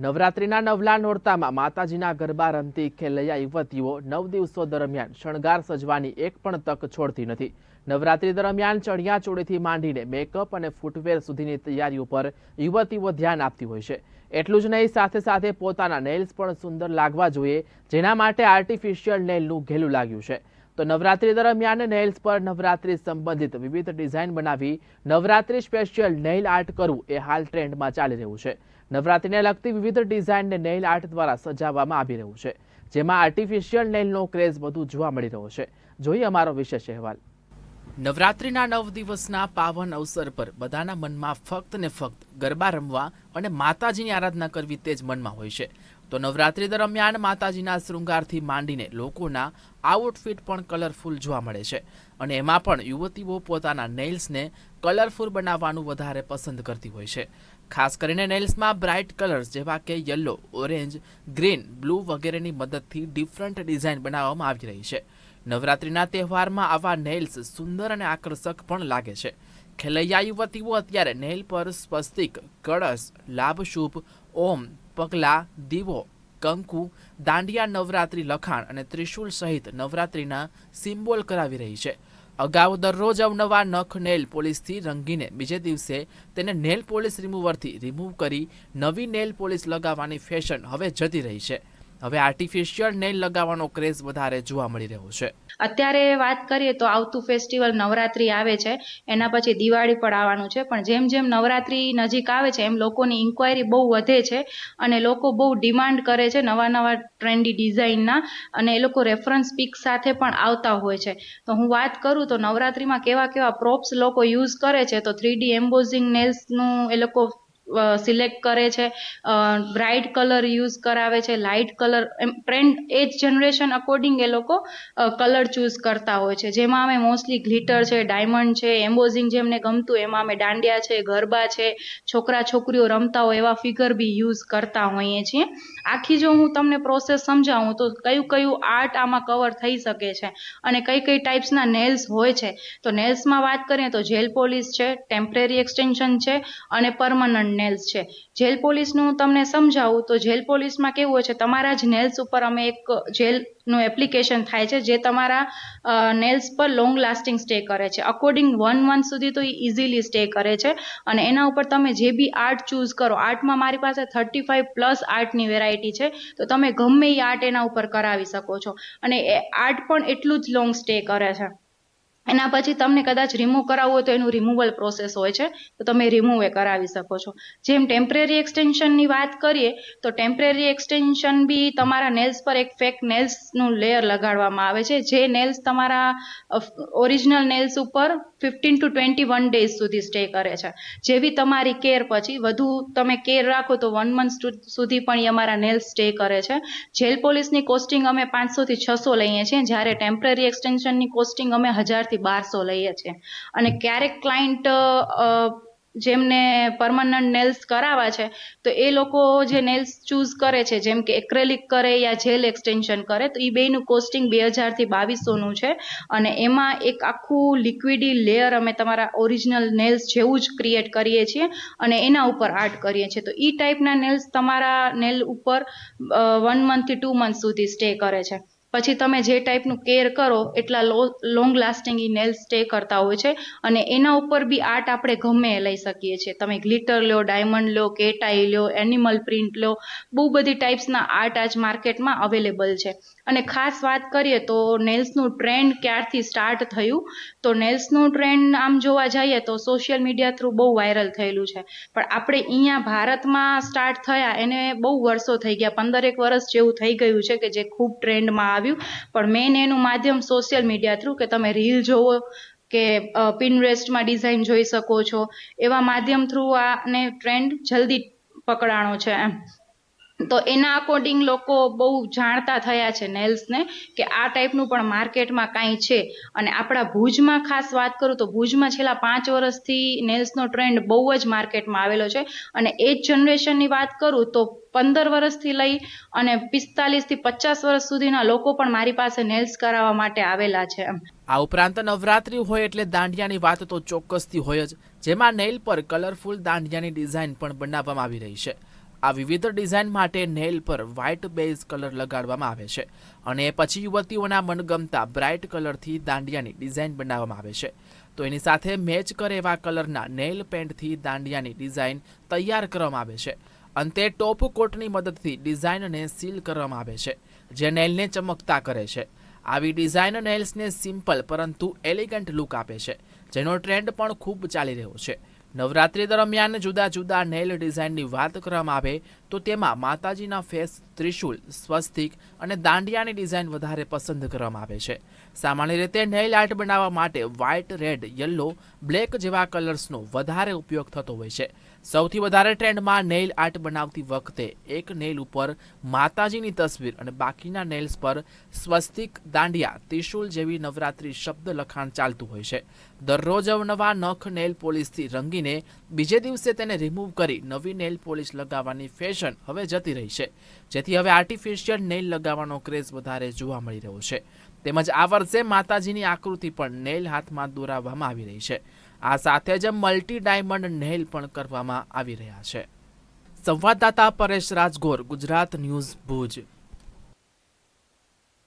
નવરાત્રિના નવલા નોરતામાં માતાજીના ગરબા રમતી ખેલૈયા યુવતીઓ નવ દિવસો દરમિયાન શણગાર સજવાની એક પણ તક છોડતી નથી. નવરાત્રિ દરમિયાન ચણિયા ચોળીથી માંડીને મેકઅપ અને ફૂટવેર સુધીની તૈયારીઓ પર યુવતીઓ ધ્યાન આપતી હોય છે. એટલું જ નહીં, સાથે સાથે પોતાના નેલ્સ પણ સુંદર લાગવા જોઈએ, જેના માટે આર્ટિફિશિયલ નેલનું ઘેલું લાગ્યું છે. તો નવરાત્રી દરમિયાન નેલ્સ પર નવરાત્રી સંબંધિત વિવિધ ડિઝાઇન બનાવી નવરાત્રી સ્પેશિયલ નેઇલ આર્ટ કરવું એ હાલ ટ્રેન્ડમાં ચાલી રહ્યું છે. નવરાત્રીને લગતી વિવિધ ડિઝાઇનને નેઇલ આર્ટ દ્વારા સજાવવામાં આવી રહ્યું છે, જેમાં આર્ટિફિશિયલ નેઇલનો ક્રેઝ વધુ જોવા મળી રહ્યો છે. જોઈએ અમારો વિશેષ અહેવાલ. નવરાત્રિના નવ દિવસના પાવન અવસર પર બધાના મનમાં ફક્ત ને ફક્ત ગરબા રમવા અને માતાજીની આરાધના કરવી તે જ મનમાં હોય છે. તો નવરાત્રી દરમિયાન માતાજીના શૃંગારથી માંડીને લોકોના આઉટફિટ પણ કલરફુલ જોવા મળે છે. અને એમાં પણ યુવતીઓ પોતાના નેઇલ્સને કલરફુલ બનાવવાનું વધારે પસંદ કરતી હોય છે. ખાસ કરીને નેલ્સમાં બ્રાઇટ કલર્સ, જેવા કે યલો, ઓરેન્જ, ગ્રીન, બ્લુ વગેરેની મદદથી ડિફરન્ટ ડિઝાઇન બનાવવામાં આવી રહી છે. નવરાત્રિના તહેવારમાં આવા નેલ્સ સુંદર અને આકર્ષક પણ લાગે છે. ખેલૈયા યુવતીઓ અત્યારે નેલ પર સ્વસ્તિક, કળશ લાભ શુભ ઓમ, પગલા, દીવો, કંકુ, દાંડિયા નવરાત્રિ લખાણ અને ત્રિશુલ સહિત નવરાત્રિના સિમ્બોલ કરાવી રહી છે. અગાઉ દરરોજ અવનવા નખ નેલ પોલીસથી રંગીને બીજે દિવસે તેને નેલ પોલીસ રિમૂવરથી રિમૂવ કરી નવી નેલ પોલીસ લગાવવાની ફેશન હવે જતી રહી છે. હવે આર્ટિફિશિયલ નેલ લગાવવાનો ક્રેઝ વધારે જોવા મળી રહ્યો છે. અત્યારે વાત કરીએ તો આવતું ફેસ્ટિવલ નવરાત્રી આવે છે, એના પછી દિવાળી પણ આવવાનું છે, પણ જેમ જેમ નવરાત્રી નજીક આવે છે, એમ લોકોની ઇન્ક્વાયરી બહુ વધે છે અને લોકો બહુ ડિમાન્ડ કરે છે નવા નવા ટ્રેન્ડી ડિઝાઇનના અને એ લોકો રેફરન્સ પિક સાથે પણ આવતા હોય છે. તો હું વાત કરું તો નવરાત્રીમાં કેવા કેવા પ્રોપ્સ લોકો યુઝ કરે છે, તો થ્રી ડી એમ્બોઝિંગ નેલ્સનું એ લોકો સિલેક્ટ કરે છે. બ્રાઇટ કલર યુઝ કરાવે છે લાઇટ કલર એમ ટ્રેન્ડ એ જ જનરેશન અકોર્ડિંગ એ લોકો કલર ચૂઝ કરતા હોય છે. જેમાં અમે મોસ્ટલી ગ્લિટર છે ડાયમંડ છે એમ્બોઝિંગ જેમને ગમતું એમાં અમે દાંડિયા છે, ગરબા છે, છોકરા છોકરીઓ રમતા હોય એવા ફિગર બી યુઝ કરતા હોઈએ છીએ. આખી જો હું તમને પ્રોસેસ સમજાવું તો કયું કયું આર્ટ આમાં કવર થઈ શકે છે અને કઈ કઈ ટાઈપ્સના નેલ્સ હોય છે. તો નેલ્સમાં વાત કરીએ તો જેલ પોલિશ છે ટેમ્પરરી એક્સટેન્શન છે અને પરમનન્ટ નેલ્સ છે. જેલ પોલિશનું તમને સમજાવું તો જેલ પોલિશમાં કેવું હોય છે, તમારા જ નેલ્સ ઉપર અમે એક જેલનું એપ્લિકેશન થાય છે, જે તમારા નેલ્સ પર લોંગ લાસ્ટિંગ સ્ટે કરે છે. અકોર્ડિંગ વન મંથ સુધી તો એ ઇઝીલી સ્ટે કરે છે. અને એના ઉપર તમે જે બી આર્ટ ચૂઝ કરો આર્ટમાં મારી પાસે થર્ટી ફાઇવ પ્લસ આર્ટની વેરાયટી છે, તો તમે ગમે એ આર્ટ એના ઉપર કરાવી શકો છો. અને એ આર્ટ પણ એટલું જ લોંગ સ્ટે કરે છે. એના પછી તમને કદાચ રિમૂવ કરાવવું હોય તો એનું રિમૂવલ પ્રોસેસ હોય છે. તો તમે રિમૂવ એ કરાવી શકો છો. જેમ ટેમ્પરરી એક્સટેન્શનની વાત કરીએ, તો ટેમ્પરરી એક્સટેન્શન બી તમારા નેલ્સ પર એક ફેક નેલ્સનું લેયર લગાડવામાં આવે છે. જે નેલ્સ તમારા ઓરિજિનલ નેલ્સ ઉપર fifteen to twenty one days સુધી સ્ટે કરે છે. જેવી તમારી કેર પછી વધુ તમે કેર રાખો તો વન મંથ સુધી પણ એ અમારા નેલ્સ સ્ટે કરે છે. જેલ પોલીસની કોસ્ટિંગ અમે પાંચસોથી છસો લઈએ છીએ. જ્યારે ટેમ્પરરી એક્સટેન્શનની કોસ્ટિંગ અમે હજારથી બારસો લઈએ છીએ. અને ક્યારેક ક્લાયન્ટ જેમને પરમનન્ટ નેલ્સ કરાવવા છે, તો એ લોકો જે નેલ્સ ચૂઝ કરે છે, જેમ કે એક્રેલિક કરે યા જેલ એક્સટેન્શન કરે, તો એ બેનું કોસ્ટિંગ બે હજારથી બાવીસોનું છે. અને એમાં એક આખું લિક્વિડી લેયર અમે તમારા ઓરિજિનલ નેલ્સ જેવું જ ક્રિએટ કરીએ છીએ અને એના ઉપર આર્ટ કરીએ છીએ. તો એ ટાઈપના નેલ્સ તમારા નેલ ઉપર વન મંથથી ટુ મંથ સુધી સ્ટે કરે છે. પછી તમે જે ટાઈપનું કેર કરો, એટલા લોંગ લાસ્ટિંગ એ નેલ્સ સ્ટે કરતા હોય છે. અને એના ઉપર બી આર્ટ આપણે ગમે લઈ શકીએ છીએ. તમે ગ્લિટર લો ડાયમંડ લો કેટાઈ લો એનિમલ પ્રિન્ટ લો, બહુ બધી ટાઈપ્સના આર્ટ આજ માર્કેટમાં અવેલેબલ છે. અને ખાસ વાત કરીએ તો નેલ્સનું ટ્રેન્ડ ક્યારથી સ્ટાર્ટ થયું? તો નેલ્સનું ટ્રેન્ડ આમ જોવા જઈએ તો સોશિયલ મીડિયા થ્રુ બહુ વાયરલ થયેલું છે. પણ આપણે અહીંયા ભારતમાં સ્ટાર્ટ થયા, એને બહુ વર્ષો થઈ ગયા. પંદરેક વર્ષ જેવું થઈ ગયું છે કે જે ખૂબ ટ્રેન્ડમાં આવ્યું. પણ મેઇન એનું માધ્યમ સોશિયલ મીડિયા થ્રુ કે તમે રીલ જોવો કે પિનરેસ્ટમાં ડિઝાઇન જોઈ શકો છો. એવા માધ્યમ થ્રુ આને ટ્રેન્ડ જલ્દી પકડાણો છે એમ. તો એના અકોર્ડિંગ લોકો બહુ જાણતા થયા છે નેલ્સને કે આ ટાઈપનું પણ માર્કેટમાં કાંઈ છે. અને આપણા ભુજમાં ખાસ વાત કરું તો ભુજમાં છેલ્લા પાંચ વર્ષથી નેલ્સનો ટ્રેન્ડ બહુ જ માર્કેટમાં આવેલો છે. અને એ જ જનરેશનની વાત કરું તો પંદર વર્ષથી લઈ અને પિસ્તાલીસથી પચાસ વર્ષ સુધીના લોકો પણ મારી પાસે નેલ્સ કરાવવા માટે આવેલા છે આ ઉપરાંત નવરાત્રી હોય એટલે દાંડિયાની વાત તો ચોક્કસથી હોય જ, જેમાં નેઇલ પર કલરફુલ દાંડિયાની ડિઝાઇન પણ બનાવવામાં આવી રહી છે. આ વિવિધ ડિઝાઇન માટે નેલ પર વ્હાઇટ બેઝ કલર લગાડવામાં આવે છે અને પછી યુવતીઓના મનગમતા બ્રાઇટ કલરથી દાંડિયાની ડિઝાઇન બનાવવામાં આવે છે. તો એની સાથે મેચ કરે એવા કલરના નેલ પેન્ટથી દાંડિયાની ડિઝાઇન તૈયાર કરવામાં આવે છે. અંતે ટોપ કોટની મદદથી ડિઝાઇનને સીલ કરવામાં આવે છે, જે નેલને ચમકતા કરે છે. આવી ડિઝાઇન નેલ્સને સિમ્પલ પરંતુ એલિગન્ટ લુક આપે છે, જેનો ટ્રેન્ડ પણ ખૂબ ચાલી રહ્યો છે. નવરાત્રી દરમિયાન જુદા જુદા નેલ ડિઝાઇનની વાત કરવામાં આવે તો તેમાં માતાજીના ફેસ ત્રિશુલ સ્વસ્તિક અને દાંડિયાની ડિઝાઇન વધારે પસંદ કરવામાં આવે છે. સામાન્ય રીતે નેલ આર્ટ બનાવવા માટે વ્હાઇટ રેડ યલો બ્લેક જેવા કલર્સનો વધારે ઉપયોગ થતો હોય છે. સૌથી વધારે ટ્રેન્ડમાં નેઇલ આર્ટ બનાવતી વખતે એક નેઇલ ઉપર માતાજીની તસવીર અને બાકીના નેલ્સ પર સ્વસ્તિક દાંડિયા, ત્રિશુલ જેવી નવરાત્રી શબ્દ લખાણ ચાલતું હોય છે. દરરોજ અવનવા નખ નેલ પોલિશથી રંગીને બીજે દિવસે તેને રિમૂવ કરી નવી નેલ પોલિશ લગાવવાની ફેશન હવે જતી રહી છે. જેથી હવે આર્ટિફિશિયલ નેઇલ લગાવવાનો ક્રેઝ વધારે જોવા મળી રહ્યો છે. તેમજ આ વર્ષે માતાજીની આકૃતિ પણ નેલ હાથમાં દોરાવવામાં આવી રહી છે. આ સાથે જ મલ્ટી ડાયમંડ નેલ પણ કરવામાં આવી રહ્યા છે. સંવાદદાતા પરેશ રાજગોર, ગુજરાત ન્યૂઝ ભુજ.